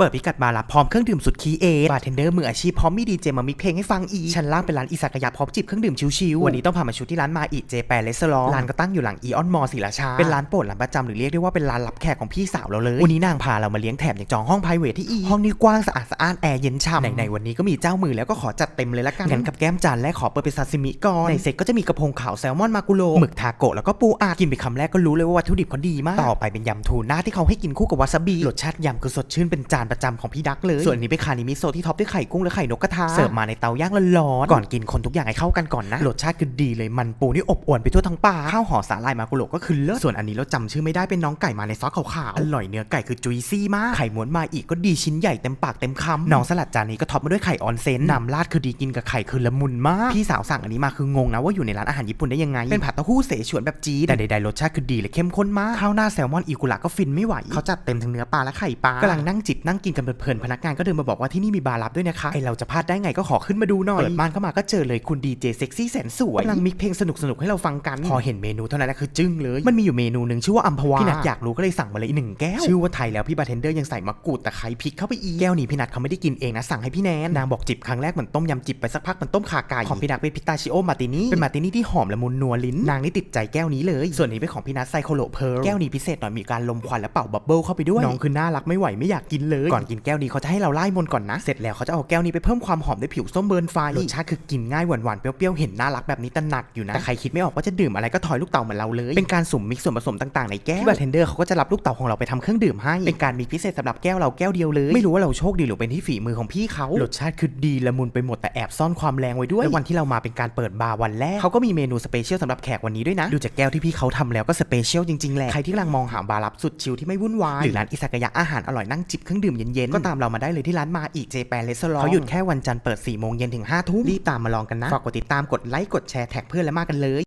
เปิดพิกัดมารับพร้อมเครื่องดื่มสุดคีเอบาร์เทนเดอร์มืออาชีพพร้อมมีดีเจมามิกเพลงให้ฟังอีชั้นล่างเป็นร้านอิสากยะพร้อมจิบเครื่องดื่มชิวๆวันนี้ต้องพามาชุดที่ร้านมาอีเจแปนเลสลองร้านก็ตั้งอยู่หลังอีออนมอลศิลาชาเป็นร้านโปรดร้านประจำหรือเรียกได้ว่าเป็นร้านรับแขกของพี่สาวเราเลยวันนี้นางพาเรามาเลี้ยงแถมอย่างจองห้องไพรเวทที่อีห้องนี้กว้างสะอาดสะอานแอร์เย็นฉ่ำไหนวันนี้ก็มีเจ้ามือแล้วก็ขอจัดเต็มเลยละกันงั้นกับแก้มจานแรกขอเปิดเป็นซาซิมิก่อนในเซ็ตก็จะมีกระพงขาวแซลมอนมากุโรหมึกทาโกะแล้วก็ปูอัดกินไปคำแรกก็รู้เลยว่าวัตถุดิบเขาดีมากต่อไปเป็นยำทูน่าที่เขาให้กินคู่กับวาซาบิรสชาติยำคือสดชื่นเป็นจานประจำของพี่ดักเลย ส่วนอันนี้เป็นคานิมิโซะที่ท็อปด้วยไข่กุ้งและไข่นกกระทา เสิร์ฟมาในเตาย่างร้อนๆ ก่อนกินคนทุกอย่างให้เข้ากันก่อนนะ รสชาติคือดีเลย มันปูนี่อบอวลไปทั่วทั้งปากข้าวห่อสาหร่ายมากุโรก็คือเลิศ ส่วนอันนี้เราจำชื่อไม่ได้เป็นน้องไก่มาในซอสขาวๆ อร่อยเนื้อไก่คือจุยซี่มาก ไข่ม้วนมาอีกก็ดีชิ้นใหญ่เต็มปากเต็มคำน้องสลัดจานนี้ก็ท็อปมาด้วยไข่ออนเซนน้ำราดคือดีกินกับไข่คือละมุนมาก พี่สาวสั่งอันนี้มาคืองงนะว่าอยู่ในร้านอาหารญี่ปุ่นได้ยังไง เป็นผัดเต้าหู้เสฉวนแบบจีดแต่ใดๆรสชาติคือดีและเข้มข้นมากข้าวหน้าแซลมอนอิกุระก็ฟินไม่ไหวเขาจัดเต็มทั้งเนื้อปลาและไข่ปลากำลังนั่งจิบนั่งกินกันเพลินๆพนักงานก็เดินมาบอกว่าที่นี่มีบาร์ลับด้วยนะคะไอเราจะพลาดได้ไงก็ขอขึ้นมาดูหน่อยเปิดม่านเข้ามาก็เจอเลยคุณดีเจเซ็กซี่แสนสวยกำลังมิกเพลงสนุกๆให้เราฟังกันพอเห็นเมนูเท่านั้นแหละคือจึ้งเลย มันมีอยู่เมนูหนึ่งชื่อว่าอัมพวาพี่นัทอยากรู้ก็เลยสั่งมาเลยอีกหนึ่งแก้วชื่อว่าไทยแล้วพี่บาร์เทนเดอร์ยังใส่มะกรูดตะไคร้พริกเข้าไปอีกแก้วนี้พี่นัทเขาไม่ได้กินเองนะสั่งให้พี่แนนนางบอกจิบครั้งแรกเหมือนต้มยำจิบไปสักพักเหมือนต้มขาไก่ของพี่นัทเป็นพิตาชิโอมาตินี่เป็นมาตินี่ที่หอมละมุนนัวลิ้นนางนี่ติดใจแก้วนี้เลย ส่วนนี้เป็นของพี่นัทไซโคโลเพร์ลแก้วนี้พิเศษหน่อยมีการลมควันและเป่าบับเบิลเข้าไปด้วยน้องคือน่ารักไม่ไหวไม่อยากกินเลยก่อนกินแก้วนี้เขาจะให้เราไล่มนต์ก่อนนะ เสร็จแล้วเขาจะเอาแก้วนี้ไปเพิ่มความหอมด้วยผิวส้มเบิร์นไฟรสชาติคือกินง่ายหวานๆเปรี้ยวๆเห็นน่ารักแบบนี้แต่หนักอยู่นะแต่ใครคิดไม่ออกว่าจะดื่มอะไรก็ถอยลูกเต่าเหมือนเราเลยเป็นการสุ่มมิกซ์ส่วนผสมต่างๆในแก้วบาร์เทนเดอร์เขาก็จะรับลูกเต่าของเราไปทำเครื่องดื่มให้เป็นการมีพิเศษสำหรับแก้วเราแก้วเดียวเลยไม่รู้ว่าเราโชคดีหรือเป็นที่ฝีมือของพี่เขารสชาติคือดีละมุนไปหมดแต่แอบซ่อนความแรงไว้ด้วยและวันที่เรามาเป็นการเปิดบาร์วันแรกเขาก็มีเมนูสเปเชียลสำหรับแขกวันนี้ด้วยนะ ดูจากแก้วที่พี่เขาทำแล้วก็สเปเชียลจริงๆแหละใครที่กำลังมองหาบาร์ลับสุดชิลที่ไม่วุ่นวายหรือร้านอิซากายะอาหารอร่อยนั่งจิบเครื่องดื่มเย็นๆ ก็ตามเรามาได้เลยที่ร้านมาอีเจแปนเลสลองเขาหยุดแค่วันจันทร์เปิด4โมงเย็นถึง5ทุ่มรีบตามมาลองกันนะ ฝากกดติดตามกดไลค์กดแชร์แท็กเพื่อนและมากันเลย